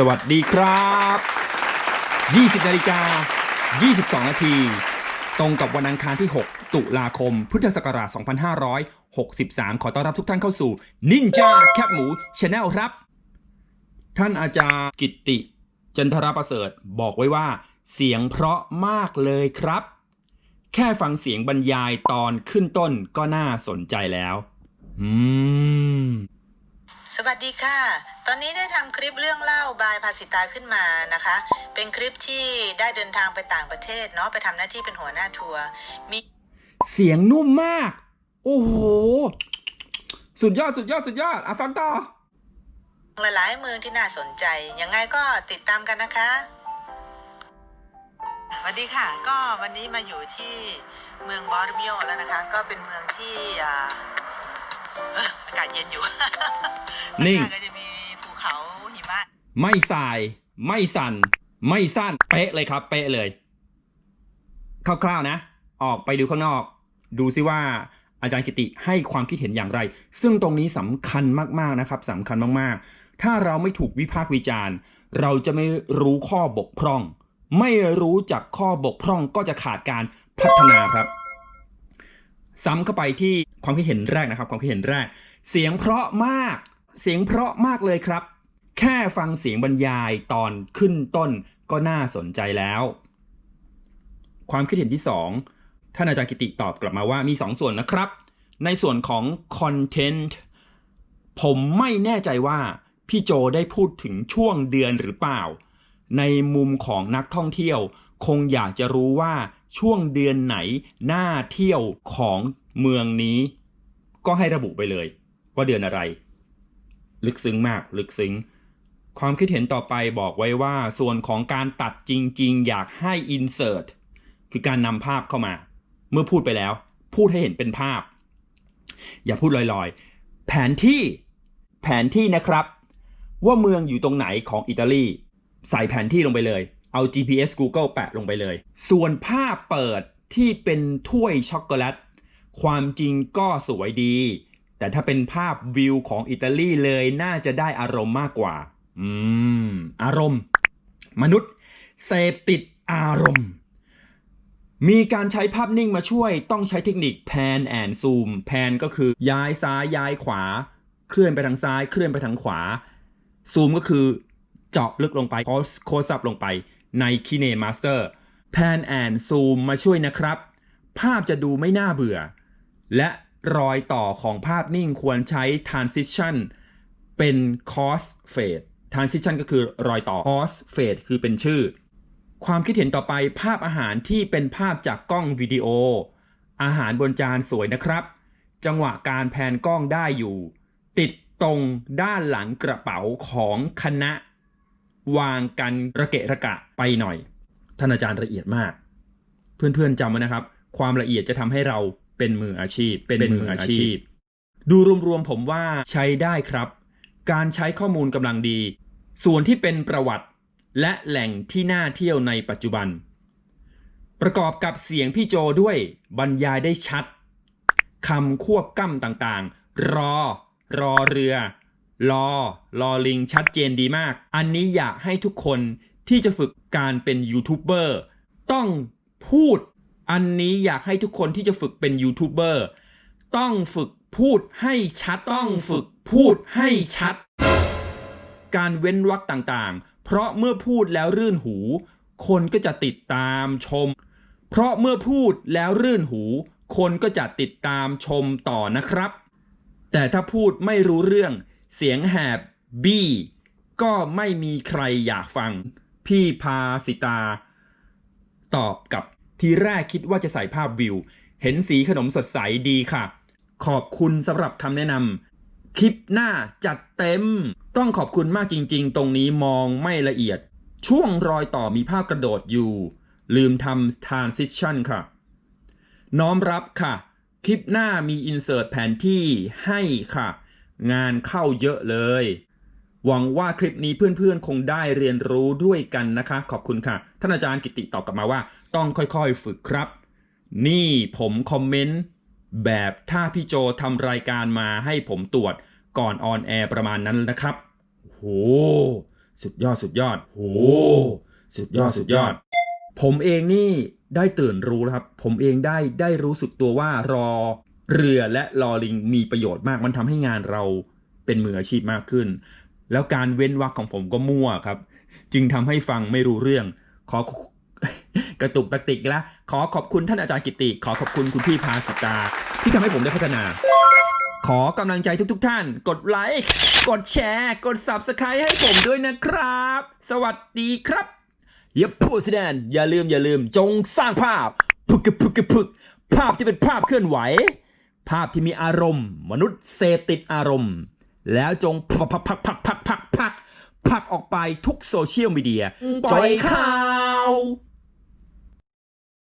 สวัสดีครับ 20นาฬิกา 22 นาที ตรงกับวันอังคารที่ 6 ตุลาคม พุทธศักราช 2563 ขอต้อนรับทุกท่านเข้าสู่นินจาแคปหมูชาแนลครับ ท่านอาจารย์กิตติ จันทราประเสริฐบอกไว้ว่า เสียงเพราะมากเลยครับ แค่ฟังเสียงบรรยายตอนขึ้นต้นก็น่าสนใจแล้ว อืม สวัสดีค่ะ ตอนนี้ได้ทำคลิปเรื่องเล่าบายภาสิตาขึ้นมานะคะ เป็นคลิปที่ได้เดินทางไปต่างประเทศเนาะไปทำหน้าที่เป็นหัวหน้าทัวร์มีเสียงนุ่มมาก โอ้โห สุดยอดสุดยอดสุดยอดอะฟังต่อ หลายๆเมืองที่น่าสนใจ ยังไงก็ติดตามกันนะคะ สวัสดีค่ะ ก็วันนี้มาอยู่ที่เมืองบอร์มิโอแล้วนะคะ ก็เป็นเมืองที่อ่าเอ้ออากาศเย็นอยู่นิ่ง ข้าก็จะมีภูเขาหิมะ ไม่สาย ไม่สั่น ไม่สั้น เป๊ะเลยครับ เป๊ะเลย คร่าวๆนะ ออกไปดูข้างนอก ดูซิว่าอาจารย์กิติให้ความคิดเห็นอย่างไร ซึ่งตรงนี้สำคัญมากๆนะครับสำคัญมากๆ ถ้าเราไม่ถูกวิพากษ์วิจารณ์ เราจะไม่รู้ข้อบกพร่อง ไม่รู้จักข้อบกพร่องก็จะขาดการพัฒนาครับ ซ้ำเข้าไปที่ ความคิดเห็นแรกนะครับ ความคิดเห็นแรก เสียงเพราะมาก เสียงเพราะมากเลยครับ แค่ฟังเสียงบรรยายตอนขึ้นต้นก็น่าสนใจแล้ว ความคิดเห็นที่สองท่านอาจารย์กิติตอบกลับมาว่ามีสองส่วนนะครับ ในส่วนของคอนเทนต์ผมไม่แน่ใจว่าพี่โจได้พูดถึงช่วงเดือนหรือเปล่า ในมุมของนักท่องเที่ยว คงอยากจะรู้ว่าช่วงเดือนไหนน่าเที่ยวของเมืองนี้ ก็ให้ระบุไปเลย ว่าเดือนอะไร ลึกซึ้งมากลึกซึ้ง ความคิดเห็นต่อไปบอกไว้ว่าส่วนของการตัดจริง ๆ อยากให้ insert คือการนำภาพเข้ามา เมื่อพูดไปแล้ว พูดให้เห็นเป็นภาพ อย่าพูดลอยๆ แผนที่แผนที่นะครับ ว่าเมืองอยู่ตรงไหนของอิตาลี ใส่แผนที่ลงไปเลย เอา GPS Google แปะลงไปเลย ส่วนภาพเปิดที่เป็นถ้วยช็อกโกแลต ความจริงก็สวยดี แต่ถ้าเป็นภาพวิวของอิตาลีเลยน่าจะได้อารมณ์มากกว่า อืม อารมณ์ มนุษย์เสพติดอารมณ์ มีการใช้ภาพนิ่งมาช่วยต้องใช้เทคนิคแพนแอนซูมแพนก็คือย้ายซ้ายย้ายขวา เคลื่อนไปทางซ้าย เคลื่อนไปทางขวาซูมก็คือเจาะลึกลงไปโคสโคสับลงไป ใน Kine Master แพนแอนซูมมาช่วยนะครับ ภาพจะดูไม่น่าเบื่อ และรอยต่อของภาพนิ่งควรใช้ transition เป็น cause fade transition ก็คือรอยต่อ cause fade คือเป็นชื่อ ความคิดเห็นต่อไปภาพอาหารที่เป็นภาพจากกล้องวิดีโอ อาหารบนจานสวยนะครับ จังหวะการแพนกล้องได้อยู่ ติดตรงด้านหลังกระเป๋าของคณะ วางกันระเกะระกะไปหน่อย ท่านอาจารย์ละเอียดมาก เพื่อนๆจำไว้นะครับ ความละเอียดจะทำให้เราเป็นมืออาชีพ เป็นมืออาชีพ ดูรวมๆผมว่าใช้ได้ครับ การใช้ข้อมูลกำลังดี ส่วนที่เป็นประวัติและแหล่งที่น่าเที่ยวในปัจจุบัน ประกอบกับเสียงพี่โจด้วยบรรยายได้ชัดคำควบกล้ำต่างๆ รอ รอเรือ รอรอลิงชัดเจนดีมาก อันนี้อยากให้ทุกคนที่จะฝึกการเป็นยูทูบเบอร์ต้องพูด อันนี้อยากให้ทุกคนที่จะฝึกเป็นยูทูบเบอร์ต้องฝึกพูดให้ชัดต้องฝึกพูดให้ชัด การเว้นวรรคต่างๆ เพราะเมื่อพูดแล้วรื่นหู คนก็จะติดตามชม เพราะเมื่อพูดแล้วรื่นหู คนก็จะติดตามชมต่อนะครับ แต่ถ้าพูดไม่รู้เรื่อง เสียงแหบบี้ก็ไม่มีใครอยากฟัง พี่พาสิตา ตอบกับทีแรกคิดว่าจะใส่ภาพวิว เห็นสีขนมสดใสดีค่ะ ขอบคุณสำหรับคำแนะนำคลิปหน้าจัดเต็ม ต้องขอบคุณมากจริง ๆ ตรงนี้มองไม่ละเอียด ช่วงรอยต่อมีภาพกระโดดอยู่ ลืมทำ transition ค่ะ น้อมรับค่ะ คลิปหน้ามี insert แผนที่ให้ค่ะ งานเข้าเยอะเลย หวังว่าคลิปนี้เพื่อนๆ คงได้เรียนรู้ด้วยกันนะคะ ขอบคุณค่ะ ท่านอาจารย์กิติตอบกลับมาว่า ต้องค่อยๆฝึกครับ นี่ผมคอมเมนต์แบบถ้าพี่โจทำรายการมาให้ผมตรวจก่อนออนแอร์ประมาณนั้นนะครับโหสุดยอดสุดยอดโอ้สุดยอดสุดยอด ผมเองนี่ได้ตื่นรู้แล้วครับ ผมเองได้ได้รู้สึกตัวว่ารอ เรือและรอลิงมีประโยชน์มาก มันทำให้งานเราเป็นมืออาชีพมากขึ้น แล้วการเว้นวรรคของผมก็มั่วครับ จึงทำให้ฟังไม่รู้เรื่อง ขอกระตุกตะติกแล้วขอขอบคุณท่านอาจารย์กิติ ขอขอบคุณคุณพี่พาสิตา ที่ทำให้ผมได้พัฒนา ขอกำลังใจทุกๆทท่าน กดไลค์ กดแชร์ กด Subscribe ให้ผมด้วยนะครับ สวัสดีครับอย่าพูดแสดงอย่าลืมอย่าลืมจงสร้างภาพ พึกพึกพึกภาพที่เป็นภาพเคลื่อนไหว ภาพที่มีอารมณ์ มนุษย์เสพติดอารมณ์ แล้วจงพักพักพักพักพักพักพักพักออกไปทุกโซเชียลมีเดียจอยข่าว